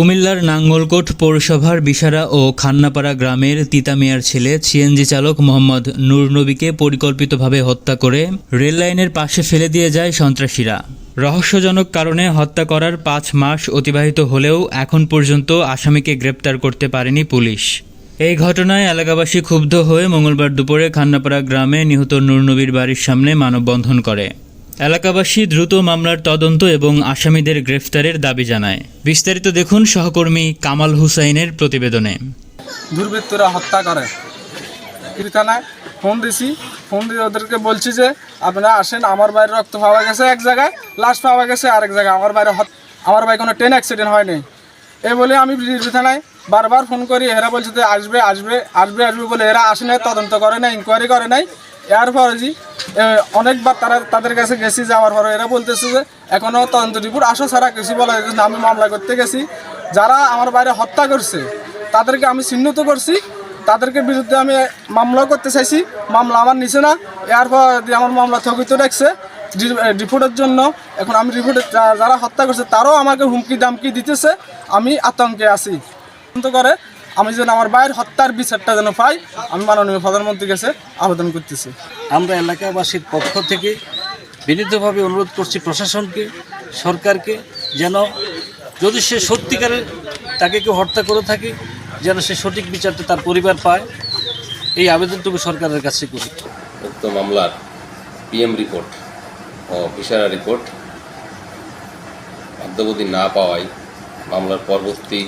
কুমিল্লার নাঙ্গলকোট পৌরসভার বিশারা ও খান্নাপাড়া গ্রামের তিতামিয়ার ছেলে, সিএনজি চালক মোহাম্মদ নূরনবীকে পরিকল্পিতভাবে হত্যা করে রেল লাইনের পাশে ফেলে দিয়ে যায় সন্ত্রাসীরা। রহস্যজনক কারণে হত্যা করার পাঁচ মাস অতিবাহিত হলেও এখন পর্যন্ত আসামিকে গ্রেপ্তার করতে পারেনি পুলিশ। এই ঘটনায় এলাকাবাসী ক্ষুব্ধ হয়ে মঙ্গলবার দুপুরে খান্নাপাড়া গ্রামে নিহত নূরনবীর বাড়ির সামনে মানববন্ধন করে। এলাকাবাসী দ্রুত মামলার তদন্ত এবং আসামিদের গ্রেফতারের দাবি জানায়। বিস্তারিত দেখুন সহকর্মী কামাল হুসাইনের প্রতিবেদনে। দুর্বৃত্তরা হত্যা করে। থানায়? ফোন দিছি। ফোন দিয়ে ওদেরকে বলছি যে, আপনারা আসেন, আমার বাইরে রক্ত পাওয়া গেছে এক জায়গায়, লাশ পাওয়া গেছে আরেক জায়গায়। আমার বাইরে আমার বাইরে কোনো ট্রেন অ্যাক্সিডেন্ট হয়নি। এই বলে আমি থানায় বারবার ফোন করি, এরা বলছে যে, আসবে আসবে আসবে আসবে বলে এরা আসে নাই, তদন্ত করে নাই ইনকোয়ারি করে নাই। এর পরে জি অনেকবার তারা তাদের কাছে গেছি, যাওয়ার পরে এরা বলতেছে যে এখনও তদন্ত রিপোর্ট, আসো ছাড়া কিছু বলা না। আমি মামলা করতে গেছি যারা আমার বাইরে হত্যা করছে, তাদেরকে আমি চিহ্নিত করছি, তাদেরকে বিরুদ্ধে আমি মামলাও করতে চাইছি, মামলা আমার নিচে না এরপর আমার মামলা স্থগিত রাখছে রিপোর্টের জন্য, এখন আমি রিপোর্টে যারা হত্যা করছে, তারাও আমাকে হুমকি দামকি দিতেছে, আমি আতঙ্কে আছি করে আমি যেন আমার বাইরের হত্যার বিচারটা যেন পাই আমি মাননীয় প্রধানমন্ত্রীর কাছে আবেদন করতেছি। আমরা এলাকাবাসীর পক্ষ থেকে বিনীতভাবে অনুরোধ করছি প্রশাসনকে সরকারকে যেন যদি সে সত্যিকারের তাকে কেউ হত্যা করে থাকে যেন সে সঠিক বিচারটা তার পরিবার পায়। এই আবেদনটুকু সরকারের কাছে করি। উক্ত মামলার পিএম রিপোর্ট ও ফিসারা রিপোর্ট। অদ্যাবধি না পাওয়ায় মামলার পরবর্তী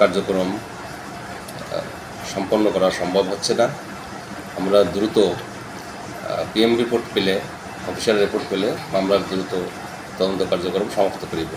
কার্যক্রম সম্পন্ন করা সম্ভব হচ্ছে না। আমরা দ্রুত পিএম রিপোর্ট পেলে, অফিসিয়াল রিপোর্ট পেলে আমরা দ্রুত তদন্ত কার্যক্রম সমাপ্ত করিব।